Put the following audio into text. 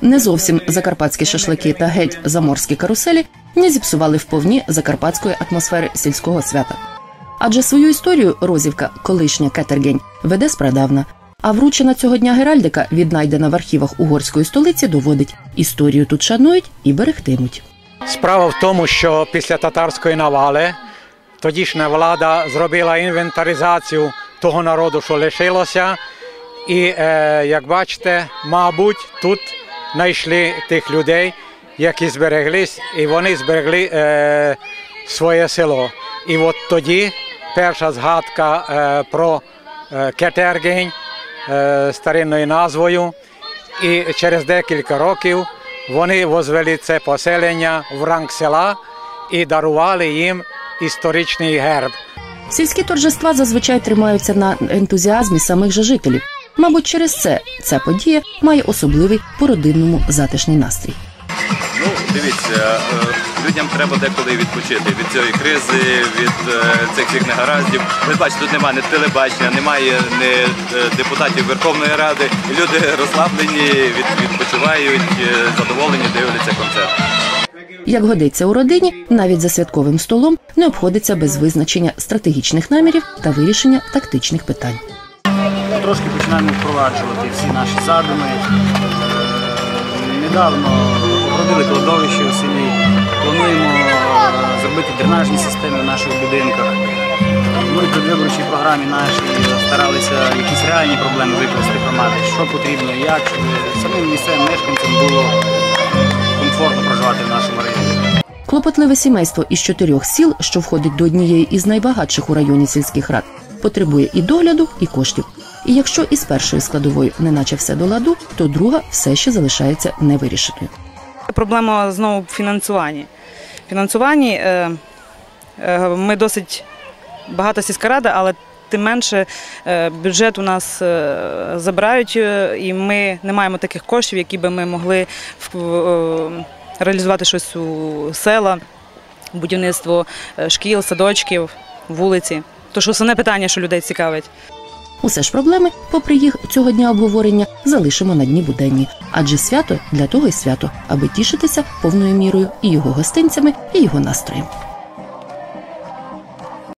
Не зовсім закарпатські шашлики та геть заморські каруселі не зіпсували вповні закарпатської атмосфери сільського свята. Адже свою історію Розівка, колишня Кетергень, веде спрадавна. А вручена цього дня Геральдика, віднайдена в архівах угорської столиці, доводить історію тут шанують і берегтимуть. Справа в тому, що після татарської навали тодішня влада зробила інвентаризацію того народу, що лишилося. І, е, як бачите, мабуть, тут знайшли тих людей, які збереглись, і вони зберегли е, своє село. І от тоді перша згадка е, про е, Кетергень е, старинною назвою. І через декілька років вони возвели це поселення в ранг села і дарували їм історичний герб. Сільські торжества зазвичай тримаються на ентузіазмі самих же жителів. Мабуть, через це ця подія має особливий по-родинному затишний настрій. Ну, дивіться, е, людям треба деколи відпочити від цієї кризи, від е, цих всіх негараздів. Ви бачите, тут немає ні телебачення, немає ні е, депутатів Верховної Ради. Люди розслаблені, відпочивають, е, задоволені, дивляться концерт. Як годиться у родині, навіть за святковим столом не обходиться без визначення стратегічних намірів та вирішення тактичних питань. Трошки починаємо впроваджувати всі наші задуми. Е, Недавно обробили кладовище у селі. Плануємо е, зробити дренажні системи в наших будинках. Ми при виборчій програмі нашій старалися якісь реальні проблеми викласти громади, що потрібно, як, щоб самим місцевим мешканцям було комфортно проживати в нашому районі. Клопотливе сімейство із чотирьох сіл, що входить до однієї із найбагатших у районі сільських рад, потребує і догляду, і коштів. І якщо із першою складовою неначе все до ладу, то друга все ще залишається невирішеною. Проблема знову в фінансуванні. Фінансуванні е, е, ми досить багата сільська рада, але тим менше е, бюджет у нас забирають, і ми не маємо таких коштів, які би ми могли реалізувати щось у села, будівництво шкіл, садочків, вулиці. Тож основне питання, що людей цікавить. Усе ж проблеми, попри їх цього дня обговорення, залишимо на дні буденні. Адже свято для того й свято, аби тішитися повною мірою і його гостинцями, і його настроєм.